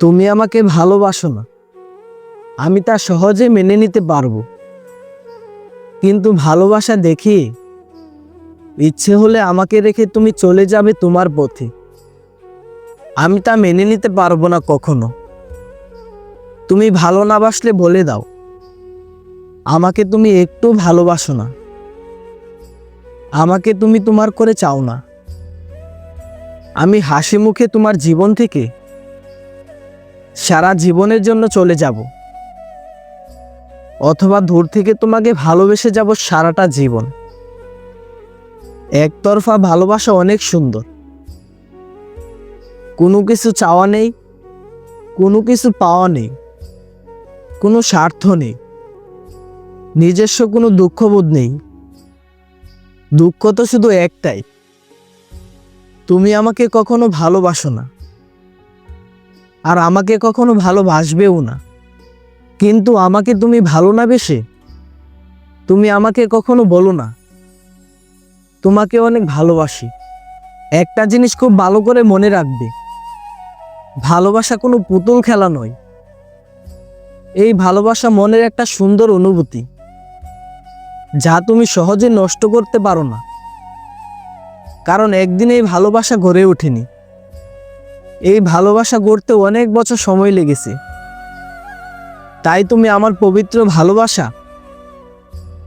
তুমি আমাকে ভালোবাসো না। আমি তা সহজে মেনে নিতে পারব। কিন্তু ভালোবাসা দেখি, ইচ্ছে হলে আমাকে রেখে তুমি চলে যাবে তোমার পথে। আমি তা মেনে নিতে পারব না কখনো। তুমি ভালো না বাসলে বলে দাও। আমাকে তুমি একটু ভালোবাসো না। আমাকে তুমি তোমার করে চাও না। আমি হাসি মুখে তোমার জীবন থেকে সারা জীবনের জন্য চলে যাব। অথবা দূর থেকে তোমাকে ভালোবেসে যাব সারাটা জীবন। একতরফা ভালোবাসা অনেক সুন্দর। কোনো কিছু চাওয়া নেই, কোনো কিছু পাওয়া নেই, কোনো স্বার্থ নেই, নিজস্ব কোনো দুঃখবোধ নেই। দুঃখ তো শুধু একটাই, তুমি আমাকে কখনো ভালোবাসো না। আর আমাকে কখনো ভালোবাসবেও না। কিন্তু আমাকে তুমি ভালো না বেশে? তুমি আমাকে কখনো বলো না। তোমাকে অনেক ভালোবাসি। একটা জিনিস খুব ভালো করে মনে রাখবে। ভালোবাসা কোনো পুতুল খেলা নয়। এই ভালোবাসা মনের একটা সুন্দর অনুভূতি, যা তুমি সহজে নষ্ট করতে পারো না। কারণ একদিন এই ভালোবাসা গড়ে ওঠেনি। এই ভালোবাসা গড়তে অনেক বছর সময় লেগেছে। তাই তুমি আমার পবিত্র ভালোবাসা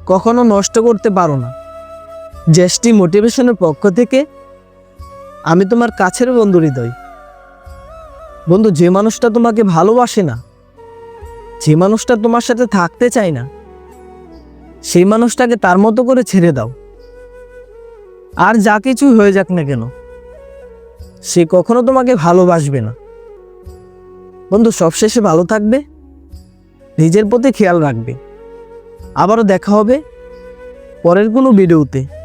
কখনো নষ্ট করতে পারো না। জ্যেষ্ঠী মোটিভেশনের পক্ষ থেকে আমি তোমার কাছের বন্ধু হৃদয়। বন্ধু, যে মানুষটা তোমাকে ভালোবাসে না, যে মানুষটা তোমার সাথে থাকতে চায় না, সেই মানুষটাকে তার মতো করে ছেড়ে দাও। আর যা কিছু হয়ে যাক না কেন সে কখনো তোমাকে ভালোবাসবে না। বন্ধু, সবশেষে ভালো থাকবে, নিজের প্রতি খেয়াল রাখবে। আবারও দেখা হবে পরের কোনো ভিডিওতে।